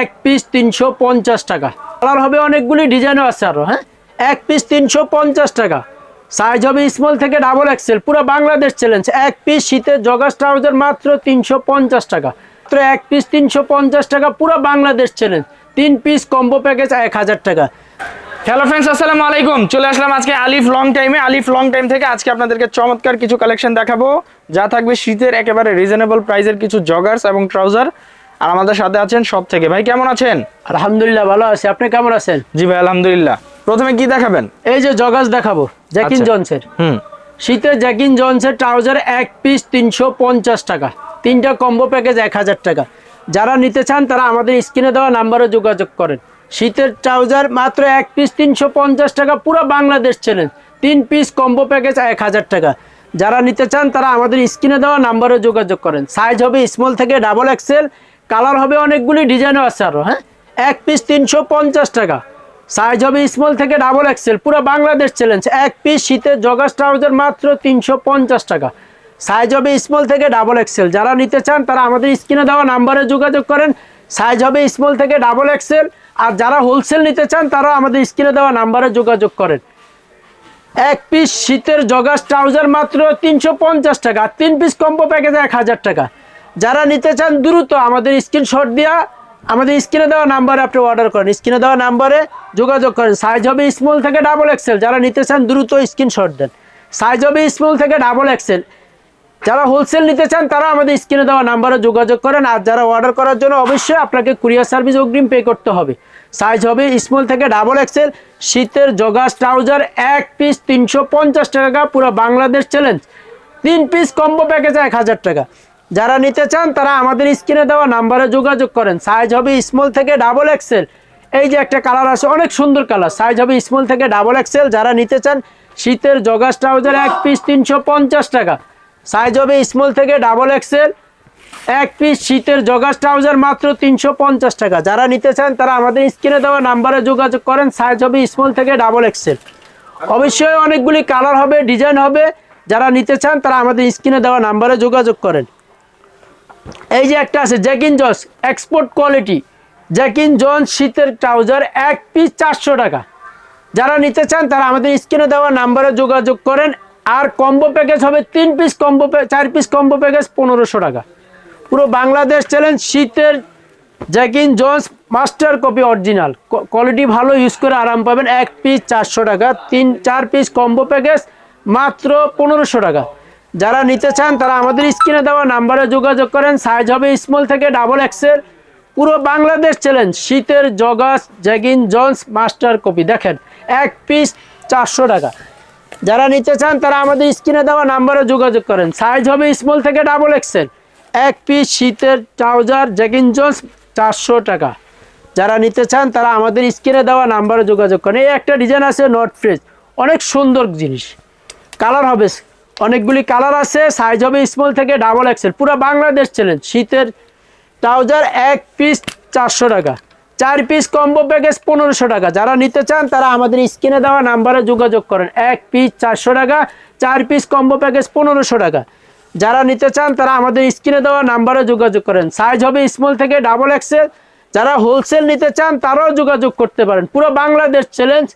এক পিস তিনশো পঞ্চাশ টাকা। কালার হবে অনেকগুলি ডিজাইনও আছে আরও হ্যাঁ? এক পিস তিনশো পঞ্চাশ টাকা। সাইজ হবে স্মল থেকে ডাবল এক্সেল পুরো বাংলাদেশ চ্যালেঞ্জ এক পিস শীতের জগাস ট্রাউজার মাত্র তিনশো পঞ্চাশ টাকা। মাত্র এক পিস তিনশো পঞ্চাশ টাকা, পুরো বাংলাদেশ চ্যালেঞ্জ তিন পিস কম্বো প্যাকেজ এক হাজার টাকা। হ্যালো ফ্রেন্ডস আসসালামু আলাইকুম। চলে আসলাম আজকে আলিফ লং টাইমে আলিফ লং টাইম থেকে আজকে আপনাদেরকে চমৎকার কিছু কালেকশন দেখাবো। যা থাকবে শীতের একেবারে রিজনেবল প্রাইসের কিছু জগার্স এবং ট্রাউজার আর আমাদের সাথে আছেন সব থেকে ভাই কেমন আছেন? আলহামদুলিল্লাহ ভালো আছি। আপনি কেমন আছেন? জি ভাই আলহামদুলিল্লাহ। প্রথমে কি দেখাবেন? এই যে জগাস দেখাবো জ্যাকিন আচ্ছা। জনসের হুম। শীতের জ্যাকিন জনসের ট্রাউজার এক পিস তিনশো পঞ্চাশ টাকা। তিনটা কম্বো প্যাকেজ এক হাজার টাকা। যারা নিতে চান তারা আমাদের স্ক্রিনে দেওয়া নাম্বারে যোগাযোগ করেন। শীতের ট্রাউজার মাত্র এক পিস তিনশো পঞ্চাশ টাকা পুরো বাংলাদেশ চ্যালেঞ্জ তিন পিস কম্বো প্যাকেজ এক হাজার টাকা। যারা নিতে চান তারা আমাদের স্ক্রিনে দেওয়া নাম্বারে যোগাযোগ করেন। সাইজ হবে স্মল থেকে ডাবল এক্সেল কালার হবে অনেকগুলি ডিজাইনও আছে আরও হ্যাঁ? এক পিস তিনশো পঞ্চাশ টাকা। সাইজ হবে স্মল থেকে ডাবল এক্সেল পুরো বাংলাদেশ চ্যালেঞ্জ এক পিস শীতের জগাস ট্রাউজার মাত্র তিনশো পঞ্চাশ টাকা। সাইজ হবে স্মল থেকে ডাবল এক্সেল যারা নিতে চান, তারা আমাদের স্ক্রিনে দেওয়া নাম্বারে যোগাযোগ করেন। সাইজ হবে স্মল থেকে ডাবল এক্সেল আর যারা হোলসেল নিতে চান তারা আমাদের স্ক্রিনে দেওয়া নাম্বারে যোগাযোগ করেন। এক পিস শীতের জগাস ট্রাউজার মাত্র তিনশো পঞ্চাশ টাকা। তিন পিস কম্বো প্যাকেজ এক হাজার টাকা। যারা নিতে চান দ্রুত আমাদের স্ক্রিনশট দিয়া, আমাদের স্ক্রিনে দেওয়া নাম্বারে আপনি অর্ডার করেন। স্ক্রিনে দেওয়া নাম্বারে যোগাযোগ করেন। সাইজ হবে স্মল থেকে ডাবল এক্সেল যারা নিতে চান দ্রুত স্ক্রিনশট দেন। সাইজ হবে স্মল থেকে ডাবল এক্সেল যারা হোলসেল নিতে চান, তারা আমাদের স্ক্রিনে দেওয়া নাম্বারে যোগাযোগ করেন। আর যারা অর্ডার করার জন্য, অবশ্যই আপনাকে কুরিয়ার সার্ভিস অগ্রিম পে করতে হবে। সাইজ হবে স্মল থেকে ডাবল এক্সেল শীতের জগাস ট্রাউজার এক পিস তিনশো পঞ্চাশ টাকা, পুরো বাংলাদেশ চ্যালেঞ্জ তিন পিস কম্বো প্যাকেজ এক হাজার টাকা। যারা নিতে চান, তারা আমাদের স্ক্রিনে দেওয়া নাম্বারে যোগাযোগ করেন। সাইজ হবে স্মল থেকে ডাবল এক্সেল এই যে একটা কালার আছে, অনেক সুন্দর কালার সাইজ হবে স্মল থেকে ডাবল এক্সেল যারা নিতে চান, শীতের জগাস ট্রাউজার এক পিস তিনশো পঞ্চাশ টাকা। সাইজ হবে স্মল থেকে ডাবল এক্সেল এক পিস শীতের জগাস ট্রাউজার মাত্র তিনশো পঞ্চাশ টাকা। যারা নিতে চান, তারা আমাদের স্ক্রিনে দেওয়া নাম্বারে যোগাযোগ করেন। সাইজ হবে স্মল থেকে ডাবল এক্সেল অবশ্যই অনেকগুলি কালার হবে ডিজাইন হবে। যারা নিতে চান, তারা আমাদের স্ক্রিনে দেওয়া নাম্বারে যোগাযোগ করেন। এই যে একটা আছে Jack and Jos export quality Jack and Jones শীতের ট্রাউজার এক পিস চারশো টাকা। যারা নিতে চান, তারা আমাদের স্ক্রিনে দেওয়া নাম্বারে যোগাযোগ করেন। আর কম্বো প্যাকেজ হবে তিন পিস কম্বো চার পিস কম্বো প্যাকেজ পনেরোশো টাকা। পুরো বাংলাদেশ চ্যালেঞ্জ শীতের Jack and Jones master copy original quality ভালো ইউজ করে আরাম পাবেন। এক পিস চারশো টাকা, তিন, চার পিস কম্বো প্যাকেজ মাত্র পনেরোশো টাকা। যারা নিতে চান, তারা আমাদের স্ক্রিনে দেওয়া নাম্বারে যোগাযোগ করেন। সাইজ হবে স্মল থেকে ডাবল এক্সের পুরো বাংলাদেশ চ্যালেঞ্জ শীতের joggers Jack and Jones master copy দেখেন, এক পিস চারশো টাকা। যারা নিতে চান, তারা আমাদের স্ক্রিনে দেওয়া নাম্বারে যোগাযোগ করেন। সাইজ হবে স্মল থেকে ডাবল এক্সেল এক পিস শীতের ট্রাউজার জ্যাগিন জন্স, চারশো টাকা। যারা নিতে চান, তারা আমাদের স্ক্রিনে দেওয়া নাম্বারে যোগাযোগ করেন। এই একটা ডিজাইন আছে নট ফ্রেশ অনেক সুন্দর জিনিস। কালার হবে অনেকগুলি কালার আছে সাইজ হবে স্মল থেকে ডাবল এক্সেল পুরো বাংলাদেশ চ্যালেঞ্জ শীতের ট্রাউজার এক পিস চারশো টাকা। চার পিস কম্বো প্যাকেজ পনেরোশো টাকা। যারা নিতে চান, তারা আমাদের স্ক্রিনে দেওয়া নাম্বারে যোগাযোগ করেন। এক পিস চারশো টাকা, চার পিস কম্বো প্যাকেজ পনেরোশো টাকা। যারা নিতে চান, তারা আমাদের স্ক্রিনে দেওয়া নাম্বারে যোগাযোগ করেন। সাইজ হবে স্মল থেকে ডাবল এক্সেল যারা হোলসেল নিতে চান, তারাও যোগাযোগ করতে পারেন। পুরো Bangladesh challenge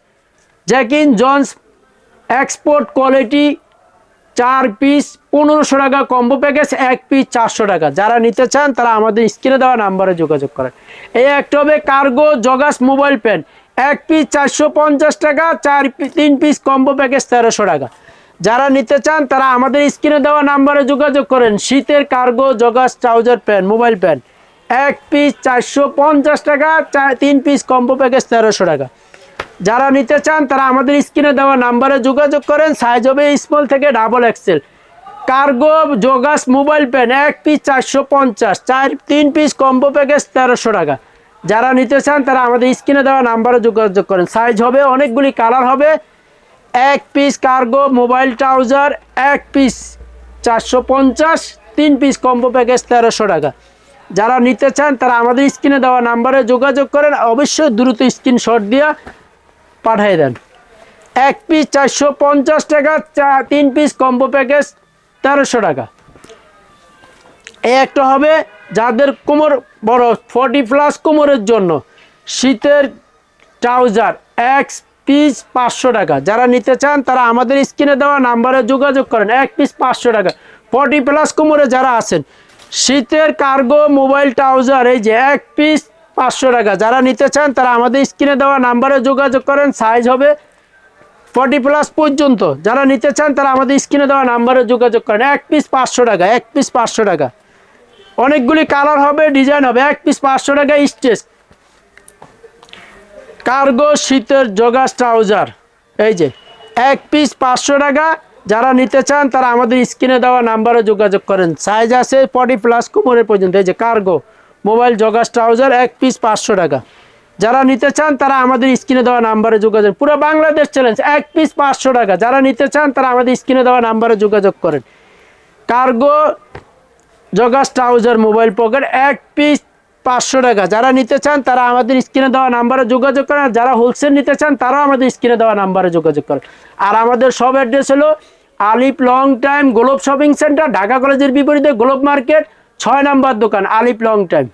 Jack and Jones export quality চার পিস পনেরোশো টাকা কম্বো প্যাকেজ এক পিস চারশো টাকা। যারা নিতে চান, তারা আমাদের স্ক্রিনে দেওয়া নাম্বারে যোগাযোগ করেন। এই একটা হবে কার্গো জগাস মোবাইল প্যান এক পিস চারশো পঞ্চাশ টাকা, চার তিন পিস কম্বো প্যাকেজ তেরোশো টাকা। যারা নিতে চান, তারা আমাদের স্ক্রিনে দেওয়া নাম্বারে যোগাযোগ করেন। শীতের cargo joggers trouser pant mobile pant এক পিস চারশো পঞ্চাশ টাকা, চার, তিন পিস কম্বো প্যাকেজ তেরোশো টাকা। যারা নিতে চান, তারা আমাদের স্ক্রিনে দেওয়া নাম্বারে যোগাযোগ করেন। সাইজ হবে স্মল থেকে ডাবল এক্সেল কার্গো যোগাস মোবাইল প্যান এক পিস চারশো পঞ্চাশ, চার, তিন পিস কম্বো প্যাকেজ তেরোশো টাকা। যারা নিতে চান, তারা আমাদের স্ক্রিনে দেওয়া নাম্বারে যোগাযোগ করেন। সাইজ হবে, অনেকগুলি কালার হবে। এক পিস কার্গো মোবাইল ট্রাউজার এক পিস চারশো পঞ্চাশ, তিন পিস কম্বো প্যাকেজ তেরোশো টাকা। যারা নিতে চান, তারা আমাদের স্ক্রিনে দেওয়া নাম্বারে যোগাযোগ করেন। অবশ্যই দ্রুত স্ক্রিনশট দিয়ে পাঠিয়ে দেন। এক পিস চারশো পঞ্চাশ টাকা তিন পিস কম্বো প্যাকেজ তেরোশো টাকা। এই একটা হবে যাদের কোমর বড় ফর্টি প্লাস কোমরের জন্য। শীতের ট্রাউজার এক পিস পাঁচশো টাকা। যারা নিতে চান, তারা আমাদের স্ক্রিনে দেওয়া নাম্বারে যোগাযোগ করেন, এক পিস পাঁচশো টাকা। ফর্টি প্লাস কোমরে যারা আছেন, শীতের কার্গো মোবাইল ট্রাউজার এই যে এক পিস পাঁচশো টাকা। যারা নিতে চান, তারা আমাদের স্ক্রিনে দেওয়া নাম্বারে যোগাযোগ করেন সাইজ হবে ফর্টি প্লাস পর্যন্ত। যারা নিতে চান, তারা আমাদের স্ক্রিনে দেওয়া নাম্বারে যোগাযোগ করেন, এক পিস পাঁচশো টাকা, এক পিস পাঁচশো টাকা। অনেকগুলি কালার হবে ডিজাইন হবে, এক পিস পাঁচশো টাকা স্টেজ কার্গো শীতের জগাস ট্রাউজার এই যে, এক পিস পাঁচশো টাকা। যারা নিতে চান, তারা আমাদের স্ক্রিনে দেওয়া নাম্বারে যোগাযোগ করেন। সাইজ আছে ফর্টি প্লাস কোমরের পর্যন্ত। এই যে কার্গো মোবাইল জগাস ট্রাউজার এক পিস পাঁচশো টাকা। যারা নিতে চান তারা আমাদের স্ক্রিনে দেওয়া নাম্বারে যোগাযোগ পুরো বাংলাদেশ চ্যালেঞ্জ এক পিস পাঁচশো টাকা। যারা নিতে চান তারা আমাদের স্ক্রিনে দেওয়া নাম্বারে যোগাযোগ করেন। Cargo joggers trouser mobile pocket, এক পিস পাঁচশো টাকা। যারা নিতে চান তারা আমাদের স্ক্রিনে দেওয়া নাম্বারে যোগাযোগ করেন। যারা হোলসেল নিতে চান তারাও আমাদের স্ক্রিনে দেওয়া নাম্বারে যোগাযোগ করেন। আর আমাদের সব অ্যাড্রেস হলো আলিপ long time Globe shopping centre Dhaka কলেজের বিপরীতে গ্লোব মার্কেট ছয় নাম্বার দোকান আলিপ লং টাইম।